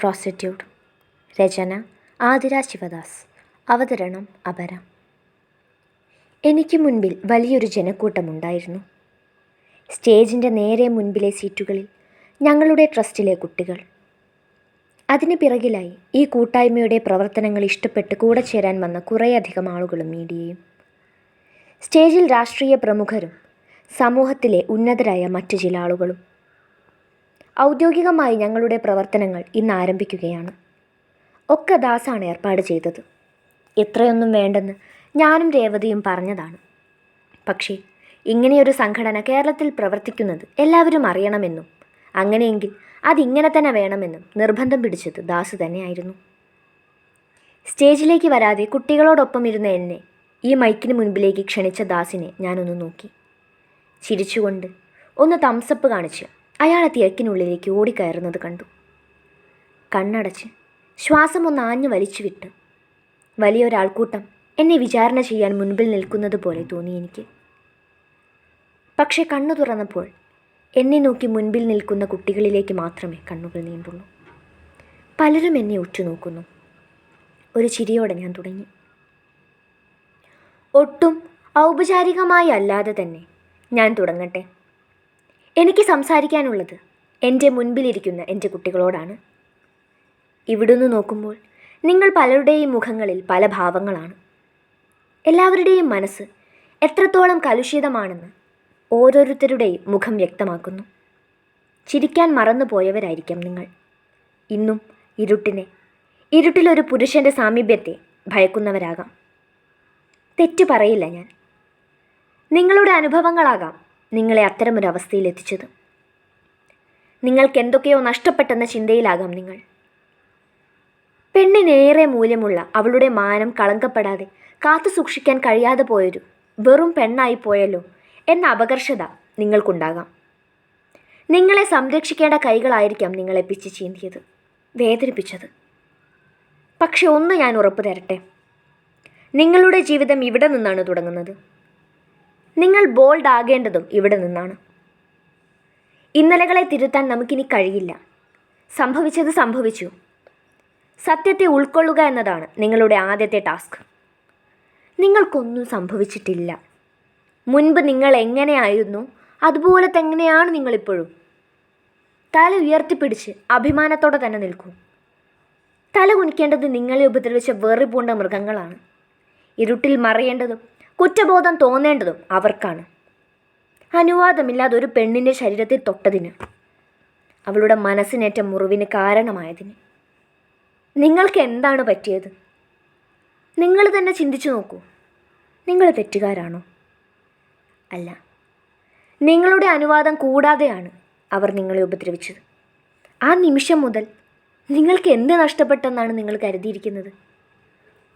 Prostitute. രചന ആതിര ശിവദാസ്. അവതരണം അപര. എനിക്ക് മുൻപിൽ വലിയൊരു ജനക്കൂട്ടമുണ്ടായിരുന്നു. സ്റ്റേജിന്റെ നേരെ മുൻപിലെ സീറ്റുകളിൽ ഞങ്ങളുടെ ട്രസ്റ്റിലെ കുട്ടികൾ. അതിന് പിറകിലായി ഈ കൂട്ടായ്മയുടെ പ്രവർത്തനങ്ങൾ ഇഷ്ടപ്പെട്ട് കൂടെ ചേരാൻ വന്ന കുറേയധികം ആളുകളും മീഡിയയും സ്റ്റേജിൽ രാഷ്ട്രീയ പ്രമുഖരും സമൂഹത്തിലെ ഉന്നതരായ മറ്റു ചില ആളുകളും ഔദ്യോഗികമായി ഞങ്ങളുടെ പ്രവർത്തനങ്ങൾ ഇന്ന് ആരംഭിക്കുകയാണ്. ഒക്കെ ദാസാണ് ഏർപ്പാട് ചെയ്തത്. ഇത്രയൊന്നും വേണ്ടെന്ന് ഞാനും രേവതിയും പറഞ്ഞതാണ്. പക്ഷേ ഇങ്ങനെയൊരു സംഘടന കേരളത്തിൽ പ്രവർത്തിക്കുന്നത് എല്ലാവരും അറിയണമെന്നും അങ്ങനെയെങ്കിൽ അതിങ്ങനെ തന്നെ വേണമെന്നും നിർബന്ധം പിടിച്ചത് ദാസ് തന്നെയായിരുന്നു. സ്റ്റേജിലേക്ക് വരാതെ കുട്ടികളോടൊപ്പം ഇരുന്ന എന്നെ ഈ മൈക്കിന് മുൻപിലേക്ക് ക്ഷണിച്ച ദാസിനെ ഞാനൊന്ന് നോക്കി. ചിരിച്ചുകൊണ്ട് ഒന്ന് തംസപ്പ് കാണിച്ച് അയാൾ തിരക്കിനുള്ളിലേക്ക് ഓടിക്കയറുന്നത് കണ്ടു. കണ്ണടച്ച് ശ്വാസം ഒന്ന് ആഞ്ഞു വലിച്ചു വിട്ട് വലിയൊരാൾക്കൂട്ടം എന്നെ വിചാരണ ചെയ്യാൻ മുൻപിൽ നിൽക്കുന്നത് പോലെ തോന്നി എനിക്ക്. പക്ഷെ കണ്ണു തുറന്നപ്പോൾ എന്നെ നോക്കി മുൻപിൽ നിൽക്കുന്ന കുട്ടികളിലേക്ക് മാത്രമേ കണ്ണുകൾ നീണ്ടുള്ളൂ. പലരും എന്നെ ഉറ്റുനോക്കുന്നു. ഒരു ചിരിയോടെ ഞാൻ തുടങ്ങി. ഒട്ടും ഔപചാരികമായി അല്ലാതെ തന്നെ ഞാൻ തുടങ്ങട്ടെ. എനിക്ക് സംസാരിക്കാനുള്ളത് എന്റെ മുൻപിലിരിക്കുന്ന എന്റെ കുട്ടികളോടാണ്. ഇവിടുന്ന് നോക്കുമ്പോൾ നിങ്ങൾ പലരുടെയും മുഖങ്ങളിൽ പല ഭാവങ്ങളാണ്. എല്ലാവരുടെയും മനസ്സ് എത്രത്തോളം കലുഷിതമാണെന്ന് ഓരോരുത്തരുടെയും മുഖം വ്യക്തമാക്കുന്നു. ചിരിക്കാൻ മറന്നു പോയവരായിരിക്കാം നിങ്ങൾ. ഇന്നും ഇരുട്ടിനെ ഇരുട്ടിലൊരു പുരുഷന്റെ സാമീപ്യത്തെ ഭയക്കുന്നവരാകാം. തെറ്റു പറയില്ല ഞാൻ. നിങ്ങളുടെ അനുഭവങ്ങളാകാം നിങ്ങളെ അത്തരമൊരു അവസ്ഥയിൽ എത്തിച്ചത് നിങ്ങൾക്ക് എന്തൊക്കെയോ നഷ്ടപ്പെട്ടെന്ന ചിന്തയിലാകാം നിങ്ങൾ. പെണ്ണിനേറെ മൂല്യമുള്ള അവളുടെ മാനം കളങ്കപ്പെടാതെ കാത്തു സൂക്ഷിക്കാൻ കഴിയാതെ പോയൊരു വെറും പെണ്ണായി പോയല്ലോ എന്ന അപകർഷത നിങ്ങൾക്കുണ്ടാകാം. നിങ്ങളെ സംരക്ഷിക്കേണ്ട കൈകളായിരിക്കാം നിങ്ങളെ പിച്ച് ചീന്തിയത് വേദനിപ്പിച്ചത്. പക്ഷെ ഒന്ന് ഞാൻ ഉറപ്പ് തരട്ടെ നിങ്ങളുടെ ജീവിതം ഇവിടെ നിന്നാണ് തുടങ്ങുന്നത്. നിങ്ങൾ ബോൾഡ് ആകേണ്ടതും ഇവിടെ നിന്നാണ്. ഇന്നലകളെ തിരുത്താൻ നമുക്കിനി കഴിയില്ല. സംഭവിച്ചത് സംഭവിച്ചു. സത്യത്തെ ഉൾക്കൊള്ളുക എന്നതാണ് നിങ്ങളുടെ ആദ്യത്തെ ടാസ്ക് നിങ്ങൾക്കൊന്നും സംഭവിച്ചിട്ടില്ല. മുൻപ് നിങ്ങൾ എങ്ങനെയായിരുന്നു അതുപോലെ തന്നെയാണ് നിങ്ങളിപ്പോഴും. തല ഉയർത്തിപ്പിടിച്ച് അഭിമാനത്തോടെ തന്നെ നിൽക്കൂ. തല കുനിക്കേണ്ടത് നിങ്ങളെ ഉപദ്രവിച്ച വെറി പൂണ്ട മൃഗങ്ങളാണ്. ഇരുട്ടിൽ മറയേണ്ടതും കുറ്റബോധം തോന്നേണ്ടതും അവർക്കാണ്. അനുവാദമില്ലാതെ ഒരു പെണ്ണിന്റെ ശരീരത്തിൽ തൊട്ടതിന് അവളുടെ മനസ്സിനേറ്റ മുറിവിന് കാരണമായതിന്. നിങ്ങൾക്ക് എന്താണ് പറ്റിയത്? നിങ്ങൾ തന്നെ ചിന്തിച്ചു നോക്കൂ. നിങ്ങൾ തെറ്റുകാരാണോ? അല്ല. നിങ്ങളുടെ അനുവാദം കൂടാതെയാണ് അവർ നിങ്ങളെ ഉപദ്രവിച്ചത്. ആ നിമിഷം മുതൽ നിങ്ങൾക്ക് എന്ത് നഷ്ടപ്പെട്ടെന്നാണ് നിങ്ങൾ കരുതിയിരിക്കുന്നത്?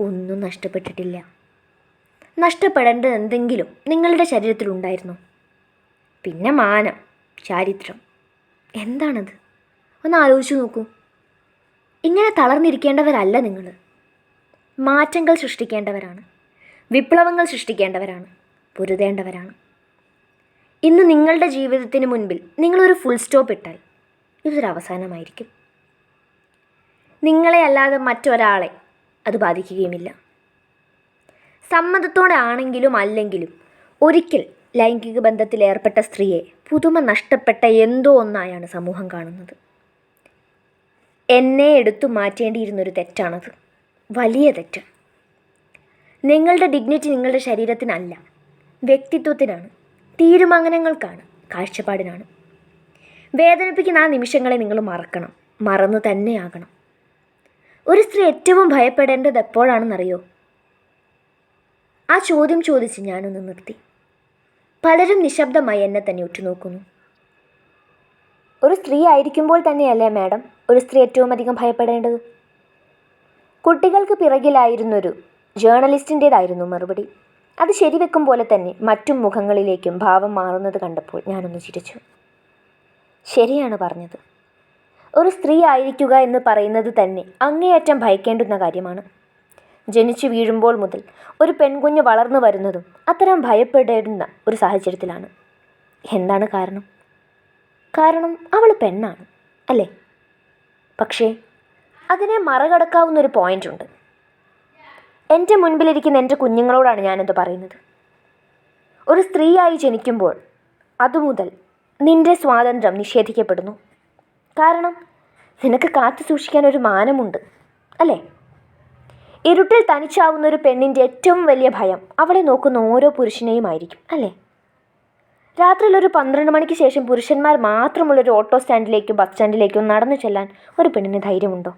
ഒന്നും നഷ്ടപ്പെട്ടിട്ടില്ല. നഷ്ടപ്പെടേണ്ടത് എന്തെങ്കിലും നിങ്ങളുടെ ശരീരത്തിലുണ്ടായിരുന്നു. പിന്നെ മാനം ചാരിത്രം. എന്താണത്? ഒന്ന് ആലോചിച്ചു നോക്കൂ. ഇങ്ങനെ തളർന്നിരിക്കേണ്ടവരല്ല നിങ്ങൾ മാറ്റങ്ങൾ സൃഷ്ടിക്കേണ്ടവരാണ്. വിപ്ലവങ്ങൾ സൃഷ്ടിക്കേണ്ടവരാണ്. പൊരുതേണ്ടവരാണ്. ഇന്ന് നിങ്ങളുടെ ജീവിതത്തിന് മുൻപിൽ നിങ്ങളൊരു ഫുൾ സ്റ്റോപ്പ് ഇട്ടാൽ ഇതൊരു അവസാനമായിരിക്കും. നിങ്ങളെ അല്ലാതെ മറ്റൊരാളെ അത് ബാധിക്കുകയുമില്ല. സമ്മതത്തോടെ ആണെങ്കിലും അല്ലെങ്കിലും ഒരിക്കൽ ലൈംഗിക ബന്ധത്തിൽ ഏർപ്പെട്ട സ്ത്രീയെ പുതുമ നഷ്ടപ്പെട്ട എന്തോ ഒന്നായാണ് സമൂഹം കാണുന്നത്. എന്നെ എടുത്തു മാറ്റേണ്ടിയിരുന്നൊരു തെറ്റാണത്. വലിയ തെറ്റ്. നിങ്ങളുടെ ഡിഗ്നിറ്റി നിങ്ങളുടെ ശരീരത്തിനല്ല വ്യക്തിത്വത്തിനാണ് തീരുമാനങ്ങൾക്കാണ് കാഴ്ചപ്പാടിനാണ്. വേദനിപ്പിക്കുന്ന ആ നിമിഷങ്ങളെ നിങ്ങൾ മറക്കണം മറന്നു തന്നെയാകണം. ഒരു സ്ത്രീ ഏറ്റവും ഭയപ്പെടേണ്ടത് എപ്പോഴാണെന്നറിയോ? ആ ചോദ്യം ചോദിച്ച് ഞാനൊന്ന് നിർത്തി. പലരും നിശബ്ദമായി എന്നെ തന്നെ ഉറ്റുനോക്കുന്നു. ഒരു സ്ത്രീ ആയിരിക്കുമ്പോൾ തന്നെയല്ലേ മാഡം? ഒരു സ്ത്രീ ഏറ്റവും അധികം ഭയപ്പെടേണ്ടത്? കുട്ടികൾക്ക് പിറകിലായിരുന്നൊരു ജേർണലിസ്റ്റിന്റേതായിരുന്നു മറുപടി. അത് ശരിവെക്കും പോലെ തന്നെ മറ്റു മുഖങ്ങളിലേക്കും ഭാവം മാറുന്നത് കണ്ടപ്പോൾ ഞാനൊന്ന് ചിരിച്ചു. ശരിയാണ് പറഞ്ഞത്. ഒരു സ്ത്രീ ആയിരിക്കുക എന്ന് പറയുന്നത് തന്നെ അങ്ങേയറ്റം ഭയക്കേണ്ടുന്ന കാര്യമാണ്. ജനിച്ചു വീഴുമ്പോൾ മുതൽ ഒരു പെൺകുഞ്ഞ് വളർന്നു വരുന്നതും അത്തരം ഭയപ്പെടേണ്ടുന്ന ഒരു സാഹചര്യത്തിലാണ്. എന്താണ് കാരണം? കാരണം അവൾ പെണ്ണാണ് അല്ലേ? പക്ഷേ അതിനെ മറികടക്കാവുന്ന ഒരു പോയിന്റ് ഉണ്ട്. എന്റെ മുൻപിലിരിക്കുന്ന എന്റെ കുഞ്ഞുങ്ങളോടാണ് ഞാനിത് പറയുന്നത്? ഒരു സ്ത്രീയായി ജനിക്കുമ്പോൾ അതുമുതൽ നിന്റെ സ്വാതന്ത്ര്യം നിഷേധിക്കപ്പെടുന്നു. കാരണം നിനക്ക് കാത്തു സൂക്ഷിക്കാൻ ഒരു മാനമുണ്ട് അല്ലേ? ഇരുട്ടിൽ തനിച്ചാവുന്ന ഒരു പെണ്ണിന്റെ ഏറ്റവും വലിയ ഭയം അവളെ നോക്കുന്ന ഓരോ പുരുഷനെയും ആയിരിക്കും അല്ലേ? രാത്രിയിൽ ഒരു പന്ത്രണ്ട് മണിക്ക് ശേഷം പുരുഷന്മാർ മാത്രമുള്ളൊരു ഓട്ടോ സ്റ്റാൻഡിലേക്കോ ബസ് സ്റ്റാൻഡിലേക്കോ നടന്നു ചെല്ലാൻ ഒരു പെണ്ണിന് ധൈര്യമുണ്ടോ?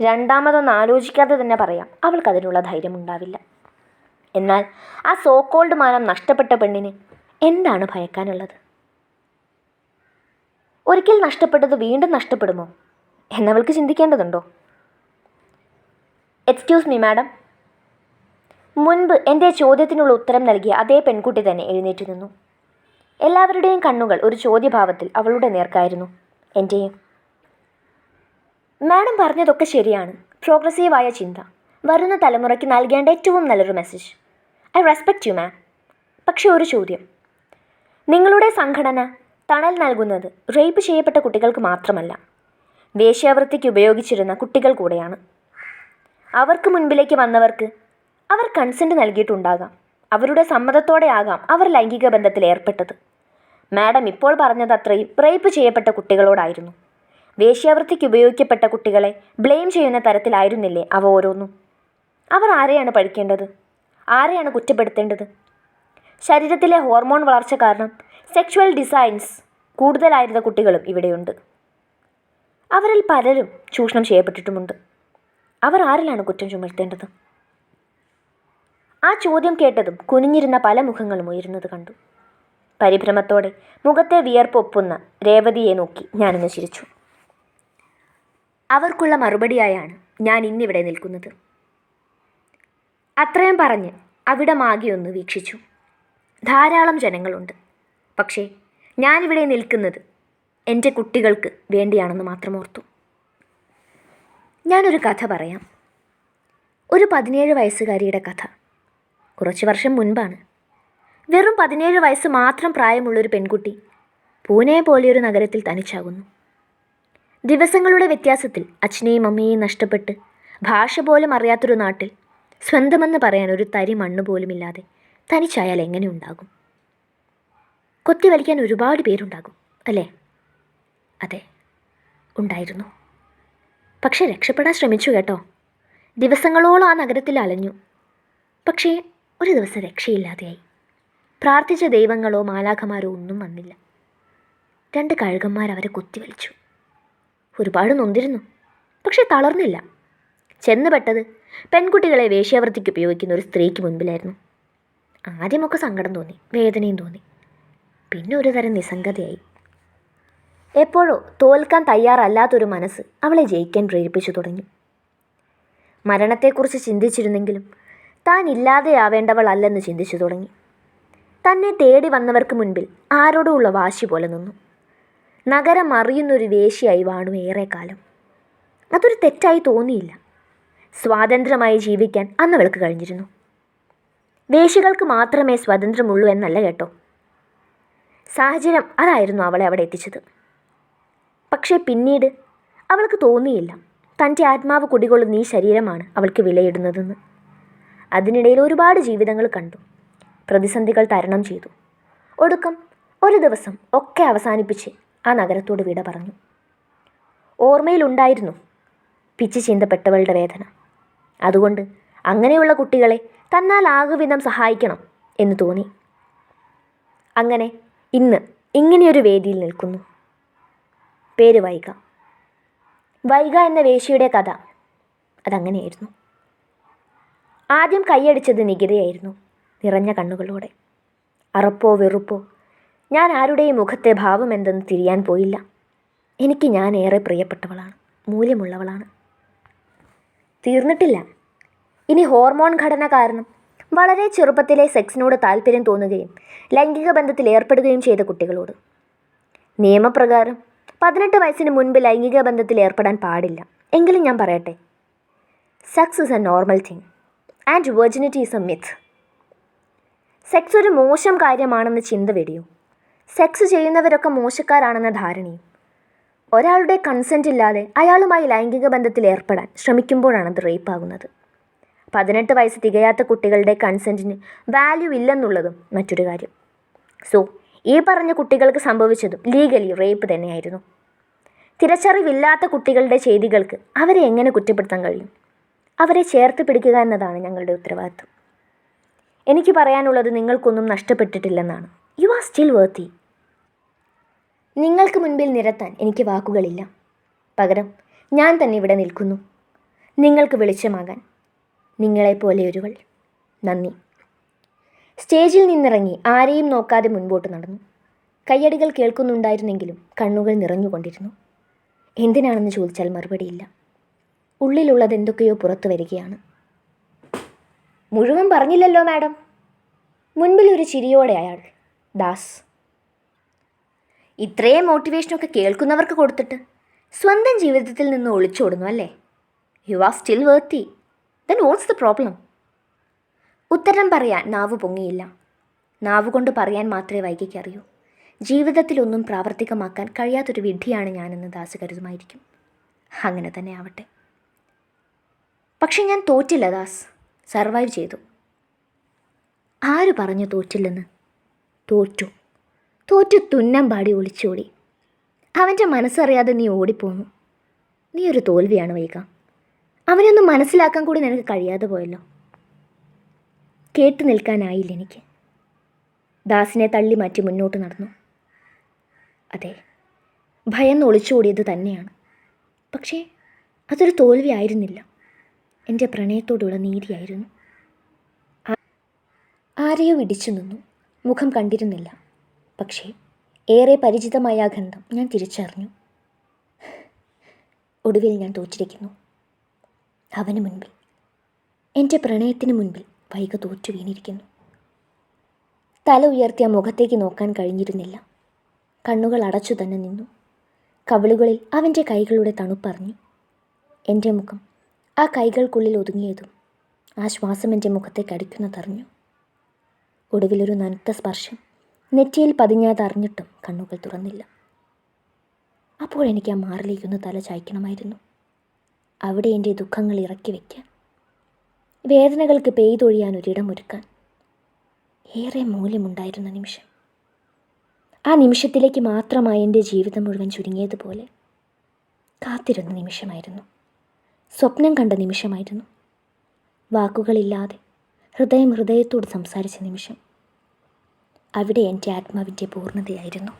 രണ്ടാമതൊന്ന് ആലോചിക്കാതെ തന്നെ പറയാം അവൾക്കതിനുള്ള ധൈര്യമുണ്ടാവില്ല. എന്നാൽ ആ സോക്കോൾഡ് മാനം നഷ്ടപ്പെട്ട പെണ്ണിന് എന്താണ് ഭയക്കാനുള്ളത്? ഒരിക്കൽ നഷ്ടപ്പെട്ടത് വീണ്ടും നഷ്ടപ്പെടുമോ എന്നവൾക്ക് ചിന്തിക്കേണ്ടതുണ്ടോ? എക്സ്ക്യൂസ് മീ മാഡം മുൻപ് എന്റെ ചോദ്യത്തിനുള്ള ഉത്തരം നൽകിയ അതേ പെൺകുട്ടി തന്നെ എഴുന്നേറ്റ് നിന്നു എല്ലാവരുടെയും കണ്ണുകൾ ഒരു ചോദ്യഭാവത്തിൽ അവളുടെ നേർക്കായിരുന്നു. എന്റെയും മാഡം പറഞ്ഞതൊക്കെ ശരിയാണ്. പ്രോഗ്രസീവായ ചിന്ത. വരുന്ന തലമുറയ്ക്ക് നൽകേണ്ട ഏറ്റവും നല്ലൊരു message I respect you ma'am പക്ഷേ ഒരു ചോദ്യം. നിങ്ങളുടെ സംഘടന തണൽ നൽകുന്നത് റേപ്പ് ചെയ്യപ്പെട്ട കുട്ടികൾക്ക് മാത്രമല്ല. വേശ്യാവൃത്തിക്ക് ഉപയോഗിച്ചിരുന്ന കുട്ടികൾ കൂടെയാണ്. അവർക്ക് മുൻപിലേക്ക് വന്നവർക്ക് അവർ കൺസെന്റ് നൽകിയിട്ടുണ്ടാകാം. അവരുടെ സമ്മതത്തോടെ ആകാം അവർ ലൈംഗിക ബന്ധത്തിൽ ഏർപ്പെട്ടത്. മാഡം ഇപ്പോൾ പറഞ്ഞത് അത്രയും റേപ്പ് ചെയ്യപ്പെട്ട കുട്ടികളോടായിരുന്നു. വേശ്യാവൃത്തിക്ക് ഉപയോഗിക്കപ്പെട്ട കുട്ടികളെ ബ്ലെയിം ചെയ്യുന്ന തരത്തിലായിരുന്നില്ലേ അവ ഓരോന്നും? അവർ ആരെയാണ് പഠിക്കേണ്ടത് ആരെയാണ് കുറ്റപ്പെടുത്തേണ്ടത്? ശരീരത്തിലെ ഹോർമോൺ വളർച്ച കാരണം സെക്ഷുവൽ ഡിസൈൻസ് കൂടുതലായിരുന്ന കുട്ടികളും ഇവിടെയുണ്ട്. അവരിൽ പലരും ചൂഷണം ചെയ്യപ്പെട്ടിട്ടുമുണ്ട്. അവർ ആരിലാണ് കുറ്റം ചുമത്തേണ്ടത്? ആ ചോദ്യം കേട്ടതും കുനിഞ്ഞിരുന്ന പല മുഖങ്ങളും ഉയരുന്നത് കണ്ടു. പരിഭ്രമത്തോടെ മുഖത്തെ വിയർപ്പൊപ്പുന്ന രേവതിയെ നോക്കി ഞാനൊന്ന് ചിരിച്ചു. അവർക്കുള്ള മറുപടിയായാണ് ഞാൻ ഇന്നിവിടെ നിൽക്കുന്നത്. അത്രയും പറഞ്ഞ് അവിടെ മാകിയൊന്ന് വീക്ഷിച്ചു. ധാരാളം ജനങ്ങളുണ്ട്. പക്ഷേ ഞാനിവിടെ നിൽക്കുന്നത് എന്റെ കുട്ടികൾക്ക് വേണ്ടിയാണെന്ന് മാത്രം ഓർത്തു. ഞാനൊരു കഥ പറയാം. ഒരു പതിനേഴ് വയസ്സുകാരിയുടെ കഥ. കുറച്ച് വർഷം മുൻപാണ്. വെറും പതിനേഴ് വയസ്സ് മാത്രം പ്രായമുള്ളൊരു പെൺകുട്ടി പൂനെ പോലെയൊരു നഗരത്തിൽ തനിച്ചാകുന്നു. ദിവസങ്ങളുടെ വ്യത്യാസത്തിൽ അച്ഛനെയും അമ്മയെയും നഷ്ടപ്പെട്ട് ഭാഷ പോലും അറിയാത്തൊരു നാട്ടിൽ സ്വന്തമെന്ന് പറയാൻ ഒരു തരി മണ്ണ് പോലുമില്ലാതെ തനിച്ചായാൽ എങ്ങനെ ഉണ്ടാകും? കൊത്തി വലിക്കാൻ ഒരുപാട് പേരുണ്ടാകും അല്ലേ? അതെ ഉണ്ടായിരുന്നു. പക്ഷെ രക്ഷപ്പെടാൻ ശ്രമിച്ചു കേട്ടോ. ദിവസങ്ങളോളം ആ നഗരത്തിൽ അലഞ്ഞു. പക്ഷേ ഒരു ദിവസം രക്ഷയില്ലാതെയായി. പ്രാർത്ഥിച്ച ദൈവങ്ങളോ മാലാഖമാരോ ഒന്നും വന്നില്ല. രണ്ട് കഴുകന്മാർ അവരെ കുത്തിവലിച്ചു. ഒരുപാട് നൊന്തിരുന്നു. പക്ഷെ തളർന്നില്ല. ചെന്നുപെട്ടത് പെൺകുട്ടികളെ വേശ്യാവൃത്തിക്ക് ഉപയോഗിക്കുന്ന ഒരു സ്ത്രീക്ക് മുൻപിലായിരുന്നു. ആദ്യമൊക്കെ സങ്കടം തോന്നി വേദനയും തോന്നി. പിന്നെ ഒരു തരം നിസ്സംഗതയായി. എപ്പോഴോ തോൽക്കാൻ തയ്യാറല്ലാത്തൊരു മനസ്സ് അവളെ ജയിക്കാൻ പ്രേരിപ്പിച്ചു തുടങ്ങി. മരണത്തെക്കുറിച്ച് ചിന്തിച്ചിരുന്നെങ്കിലും താൻ ഇല്ലാതെയാവേണ്ടവളല്ലെന്ന് ചിന്തിച്ചു തുടങ്ങി. തന്നെ തേടി വന്നവർക്ക് മുൻപിൽ ആരോടുമുള്ള വാശി പോലെ നിന്നു. നഗരം അറിയുന്നൊരു വേശിയായി വാണു ഏറെക്കാലം. അതൊരു തെറ്റായി തോന്നിയില്ല. സ്വാതന്ത്ര്യമായി ജീവിക്കാൻ അന്ന് അവൾക്ക് കഴിഞ്ഞിരുന്നു. വേശികൾക്ക് മാത്രമേ സ്വാതന്ത്ര്യമുള്ളൂ എന്നല്ല കേട്ടോ. സാഹചര്യം അതായിരുന്നു അവളെ അവിടെ എത്തിച്ചത്. പക്ഷേ പിന്നീട് അവൾക്ക് തോന്നിയില്ല. തന്റെ ആത്മാവ് കുടികൊള്ളുന്ന ഈ ശരീരമാണ് അവൾക്ക് വിലയിടുന്നതെന്ന്. അതിനിടയിൽ ഒരുപാട് ജീവിതങ്ങൾ കണ്ടു. പ്രതിസന്ധികൾ തരണം ചെയ്തു. ഒടുക്കം ഒരു ദിവസം ഒക്കെ അവസാനിപ്പിച്ച് ആ നഗരത്തോട് വിട പറഞ്ഞു. ഓർമ്മയിലുണ്ടായിരുന്നു പിച്ച് ചീന്തപ്പെട്ടവളുടെ വേദന. അതുകൊണ്ട് അങ്ങനെയുള്ള കുട്ടികളെ തന്നാൽ തന്നാലാകുവിധം സഹായിക്കണം എന്ന് തോന്നി. അങ്ങനെ ഇന്ന് ഇങ്ങനെയൊരു വേദിയിൽ നിൽക്കുന്നു. പേര് വൈഗ. വൈഗ എന്ന വേശിയുടെ കഥ. അതങ്ങനെയായിരുന്നു. ആദ്യം കൈയടിച്ചത് നികിതയായിരുന്നു നിറഞ്ഞ കണ്ണുകളോടെ. അറപ്പോ വെറുപ്പോ ഞാൻ ആരുടെയും മുഖത്തെ ഭാവം എന്തെന്ന് തിരിയാൻ പോയില്ല. എനിക്ക് ഞാൻ ഏറെ പ്രിയപ്പെട്ടവളാണ് മൂല്യമുള്ളവളാണ്. തീർന്നിട്ടില്ല. ഇനി ഹോർമോൺ ഘടന കാരണം വളരെ ചെറുപ്പത്തിലെ സെക്സിനോട് താല്പര്യം തോന്നുകയും ലൈംഗിക ബന്ധത്തിൽ ഏർപ്പെടുകയും ചെയ്ത കുട്ടികളോട്. നിയമപ്രകാരം പതിനെട്ട് വയസ്സിന് മുൻപ് ലൈംഗിക ബന്ധത്തിൽ ഏർപ്പെടാൻ പാടില്ല. എങ്കിലും ഞാൻ പറയട്ടെ. Sex is a normal thing and virginity is a myth sex ഒരു മോശം കാര്യമാണെന്ന് ചിന്ത വെടിയും. സെക്സ് ചെയ്യുന്നവരൊക്കെ മോശക്കാരാണെന്ന ധാരണയും. ഒരാളുടെ കൺസെന്റ് ഇല്ലാതെ അയാളുമായി ലൈംഗിക ബന്ധത്തിൽ ഏർപ്പെടാൻ ശ്രമിക്കുമ്പോഴാണ് അത് റേപ്പ് ആകുന്നത്. പതിനെട്ട് വയസ്സ് തികയാത്ത കുട്ടികളുടെ കൺസെന്റിന് വാല്യൂ ഇല്ലെന്നുള്ളതും മറ്റൊരു കാര്യം. സോ ഈ പറഞ്ഞ കുട്ടികൾക്ക് സംഭവിച്ചതും ലീഗലി റേപ്പ് തന്നെയായിരുന്നു. തിരിച്ചറിവില്ലാത്ത കുട്ടികളുടെ ചെയ്തികൾക്ക് അവരെ എങ്ങനെ കുറ്റപ്പെടുത്താൻ കഴിയും? അവരെ ചേർത്ത് പിടിക്കുക എന്നതാണ് ഞങ്ങളുടെ ഉത്തരവാദിത്വം. എനിക്ക് പറയാനുള്ളത് നിങ്ങൾക്കൊന്നും നഷ്ടപ്പെട്ടിട്ടില്ലെന്നാണ്. യു ആർ സ്റ്റിൽ വേർത്തി നിങ്ങൾക്ക് മുൻപിൽ നിരത്താൻ എനിക്ക് വാക്കുകളില്ല. പകരം ഞാൻ തന്നെ ഇവിടെ നിൽക്കുന്നു. നിങ്ങൾക്ക് വെളിച്ചമാകാൻ നിങ്ങളെപ്പോലെ ഒരുവൾ നന്ദി. സ്റ്റേജിൽ നിന്നിറങ്ങി ആരെയും നോക്കാതെ മുൻപോട്ട് നടന്നു. കയ്യടികൾ കേൾക്കുന്നുണ്ടായിരുന്നെങ്കിലും കണ്ണുകൾ നിറഞ്ഞുകൊണ്ടിരുന്നു. എന്തിനാണെന്ന് ചോദിച്ചാൽ മറുപടിയില്ല. ഉള്ളിലുള്ളത് എന്തൊക്കെയോ പുറത്തു വരികയാണ്. മുഴുവൻ പറഞ്ഞില്ലല്ലോ മാഡം. മുൻപിൽ ഒരു ചിരിയോടെ അയാൾ ദാസ്. ഇത്രയും മോട്ടിവേഷനൊക്കെ കേൾക്കുന്നവർക്ക് കൊടുത്തിട്ട് സ്വന്തം ജീവിതത്തിൽ നിന്ന് ഒളിച്ചോടുന്നു അല്ലേ? You are still worthy then what's the problem ഉത്തരം പറയാൻ നാവ് പൊങ്ങിയില്ല. നാവ് കൊണ്ട് പറയാൻ മാത്രമേ വൈകിക്കറിയൂ. ജീവിതത്തിലൊന്നും പ്രാവർത്തികമാക്കാൻ കഴിയാത്തൊരു വിഡ്ഢിയാണ് ഞാനെന്ന് ദാസ് കരുതുമായിരിക്കും. അങ്ങനെ തന്നെ ആവട്ടെ. പക്ഷെ ഞാൻ തോറ്റില്ല ദാസ്. സർവൈവ് ചെയ്തു. ആര് പറഞ്ഞു തോറ്റില്ലെന്ന്? തോറ്റു. തോറ്റു തുന്നം പാടി ഒളിച്ചോടി. അവന്റെ മനസ്സറിയാതെ നീ ഓടിപ്പോന്നു. നീ ഒരു തോൽവിയാണ് വൈക. അവനൊന്നും മനസ്സിലാക്കാൻ കൂടി നിനക്ക് കഴിയാതെ പോയല്ലോ. കേട്ടു നിൽക്കാനായില്ല എനിക്ക്. ദാസിനെ തള്ളി മാറ്റി മുന്നോട്ട് നടന്നു. അതെ ഭയന്ന് ഒളിച്ചോടിയത് തന്നെയാണ്. പക്ഷേ അതൊരു തോൽവി ആയിരുന്നില്ല. എന്റെ പ്രണയത്തോടുള്ള നീതിയായിരുന്നു. ആരെയോ ഇടിച്ചു നിന്നു. മുഖം കണ്ടിരുന്നില്ല. പക്ഷേ ഏറെ പരിചിതമായ ആ ഗന്ധം ഞാൻ തിരിച്ചറിഞ്ഞു. ഒടുവിൽ ഞാൻ തോറ്റിരിക്കുന്നു. അവന് മുൻപിൽ. എന്റെ പ്രണയത്തിന് മുൻപിൽ. വൈക തോറ്റു വീണിരിക്കുന്നു. തല ഉയർത്തിയ മുഖത്തേക്ക് നോക്കാൻ കഴിഞ്ഞിരുന്നില്ല. കണ്ണുകൾ അടച്ചു തന്നെ നിന്നു. കവിളുകളിൽ അവന്റെ കൈകളുടെ തണുപ്പറിഞ്ഞു. എന്റെ മുഖം ആ കൈകൾക്കുള്ളിൽ ഒതുങ്ങിയതും ആ ശ്വാസം എന്റെ മുഖത്തേക്ക് അടിക്കുന്നതറിഞ്ഞു ഒടുവിലൊരു നനുത്ത സ്പർശം നെറ്റിയിൽ പതിഞ്ഞാതറിഞ്ഞിട്ടും കണ്ണുകൾ തുറന്നില്ല. അപ്പോൾ എനിക്ക് ആ മാറിലേക്കൊന്ന് തല ചായ്ക്കണമായിരുന്നു. അവിടെ എന്റെ ദുഃഖങ്ങൾ ഇറക്കി വയ്ക്കാൻ വേദനകൾക്ക് പെയ്തൊഴിയാൻ ഒരിടമൊരുക്കാൻ ഏറെ മൂല്യമുണ്ടായിരുന്ന നിമിഷം. ആ നിമിഷത്തിലേക്ക് മാത്രമായി എന്റെ ജീവിതം മുഴുവൻ ചുരുങ്ങിയതുപോലെ കാത്തിരുന്ന നിമിഷമായിരുന്നു. സ്വപ്നം കണ്ട നിമിഷമായിരുന്നു. വാക്കുകളില്ലാതെ ഹൃദയം ഹൃദയത്തോട് സംസാരിച്ച നിമിഷം. അവിടെ എന്റെ ആത്മാവിന്റെ പൂർണതയായിരുന്നു.